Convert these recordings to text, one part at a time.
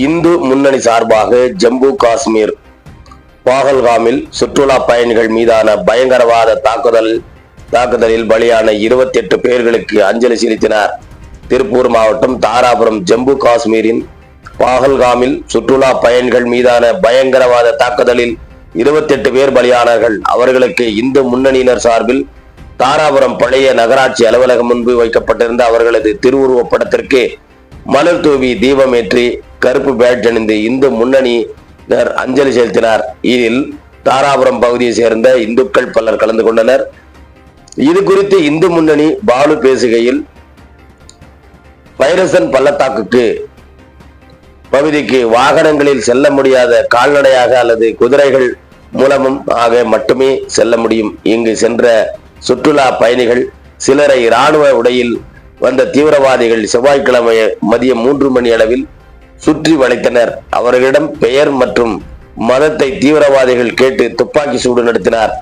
இந்து முன்னணி சார்பாக ஜம்மு காஷ்மீர் பாகல்காமில் சுற்றுலா பயணிகள் மீதான பயங்கரவாத தாக்குதல் தாக்குதலில் பலியான 28 பேர்களுக்கு அஞ்சலி செலுத்தினார். திருப்பூர் மாவட்டம் தாராபுரம் ஜம்மு காஷ்மீரின் பாகல்காமில் சுற்றுலா பயணிகள் மீதான பயங்கரவாத தாக்குதலில் 28 பேர் பலியானார்கள் அவர்களுக்கு இந்து முன்னணியினர் சார்பில் தாராபுரம் பழைய நகராட்சி அலுவலகம் முன்பு வைக்கப்பட்டிருந்த அவர்களது திருவுருவப் படத்திற்கு மலர் தூவி தீபமேற்றி கருப்பு பேட்ஜ் அணிந்து இந்து முன்னணியினர் அஞ்சலி செலுத்தினார். இதில் தாராபுரம் பகுதியை சேர்ந்த இந்துக்கள் பலர் கலந்து கொண்டனர். இது குறித்து இந்து முன்னணி பாலு பேசுகையில் வைரசன் பள்ளத்தாக்குக்கு பகுதிக்கு வாகனங்களில் செல்ல முடியாத கால்நடையாக அல்லது குதிரைகள் மூலமும் ஆக மட்டுமே செல்ல முடியும். இங்கு சென்ற சுற்றுலா பயணிகள் சிலரை இராணுவ உடையில் வந்த தீவிரவாதிகள் செவ்வாய்க்கிழமை மதியம் மூன்று மணி அளவில் சுற்றி வளைத்தனர். அவர்களிடம் பெயர் மற்றும் மதத்தை தீவிரவாதிகள் கேட்டு துப்பாக்கி சூடு நடத்தினார்.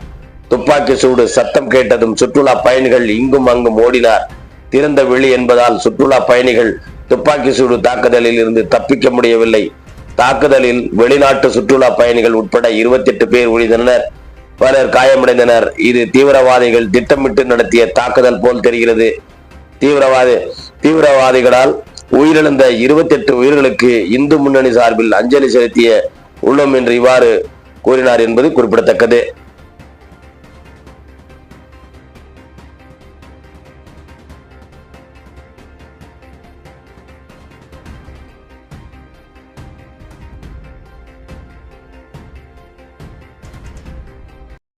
துப்பாக்கி சூடு சத்தம் கேட்டதும் சுற்றுலா பயணிகள் இங்கும் அங்கும் ஓடினார். திறந்த வெளி என்பதால் சுற்றுலா பயணிகள் துப்பாக்கி சூடு தாக்குதலில் இருந்து தப்பிக்க முடியவில்லை. தாக்குதலில் வெளிநாட்டு சுற்றுலா பயணிகள் உட்பட 28 பேர் உழிந்தனர் பலர் காயமடைந்தனர். இது தீவிரவாதிகள் திட்டமிட்டு நடத்திய தாக்குதல் போல் தெரிகிறது. தீவிரவாதி தீவிரவாதிகளால் உயிரிழந்த 28 உயிர்களுக்கு இந்து முன்னணி சார்பில் அஞ்சலி செலுத்திய உள்ளோம் என்று இவ்வாறு கூறினார் என்பது குறிப்பிடத்தக்கது.